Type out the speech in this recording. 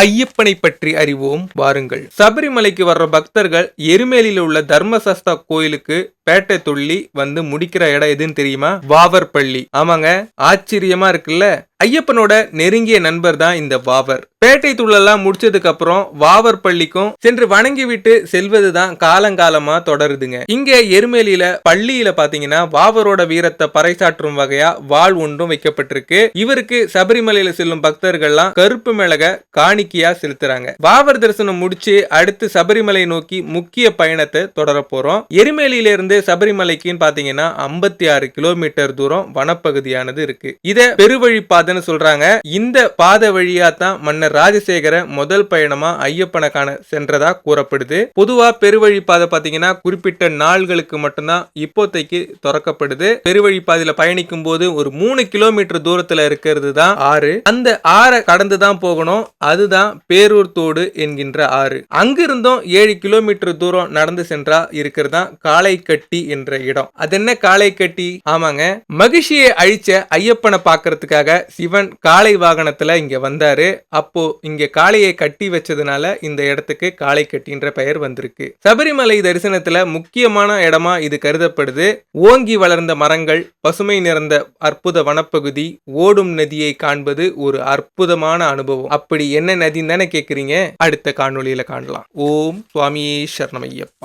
ஐயப்பனை பற்றி அறிவோம். வாருங்கள். சபரிமலைக்கு வர்ற பக்தர்கள் எருமேலியில் உள்ள தர்மசஸ்தா கோயிலுக்கு பேட்டை துள்ளி வந்து முடிக்கிற இடம் எதுன்னு தெரியுமா? வாவர் பள்ளி ஆமாங்க. ஆச்சரியமா இருக்குல்ல? ஐயப்பனோட நெருங்கிய நண்பர் தான் இந்த வாவர். பேட்டை துள்ளெல்லாம் முடிச்சதுக்கு அப்புறம் வாவர் பள்ளிக்கும் சென்று வணங்கி விட்டு செல்வதுதான் காலங்காலமா தொடருதுங்க. இங்க எருமேலியில பள்ளியில பாத்தீங்கன்னா வாவரோட வீரத்தை பறைசாற்றும் வகையா வாழ் ஒன்றும் வைக்கப்பட்டிருக்கு. இவருக்கு சபரிமலையில செல்லும் பக்தர்கள்லாம் கருப்பு மிளக காணிக்கையா செலுத்துறாங்க. வாவர் தரிசனம் முடிச்சு அடுத்து சபரிமலை நோக்கி முக்கிய பயணத்தை தொடர போறோம். எருமேலியில இருந்து சபரிமலைக்குன்னு பாத்தீங்கன்னா ஐம்பத்தி ஆறு கிலோமீட்டர் தூரம் வனப்பகுதியானது இருக்கு. இத பெருவழி பாதைன்னு சொல்றாங்க. இந்த பாதை வழியா தான் மன்னர் ராஜசேகர முதல் பயணமா ஐயப்பனை காண சென்றதா கூறப்படுது. பொதுவா பெருவழி பாதை பாத்தீங்கன்னா குறிப்பிட்ட நாள்களுக்கு மட்டும்தான் இப்போதைக்கு திறக்கப்படுது. பெருவழி பாதையில பயணிக்கும் போது ஒரு மூணு கிலோமீட்டர் தூரத்துல இருக்கிறது தான் ஆறு. அந்த ஆறை கடந்து தான் போகணும். அதுதான் பேரூர் தோடு என்கின்ற ஆறு. அங்கிருந்தும் ஏழு கிலோமீட்டர் தூரம் நடந்து சென்றா இருக்கிறதா காளைக்கட்டி என்ற இடம். அது என்ன காளை கட்டி? ஆமாங்க. மகிழ்ச்சியை அழிச்ச ஐயப்பனை பாக்குறதுக்காக சிவன் காளை வாகனத்துல இங்க வந்தாரு. அப்போ இங்க காளையை கட்டி வச்சதுனால இந்த இடத்துக்கு காளை கட்டின்ற பெயர் வந்திருக்கு. சபரிமலை தரிசனத்துல முக்கியமான இடமா இது கருதப்படுது. ஓங்கி வளர்ந்த மரங்கள் பசுமை நிறைந்த அற்புத வனப்பகுதி ஓடும் நதியை காண்பது ஒரு அற்புதமான அனுபவம். அப்படி என்ன நதின்னு தானே கேக்குறீங்க? அடுத்த காணொலியில காணலாம். ஓம் சுவாமியே சரணமையப்பா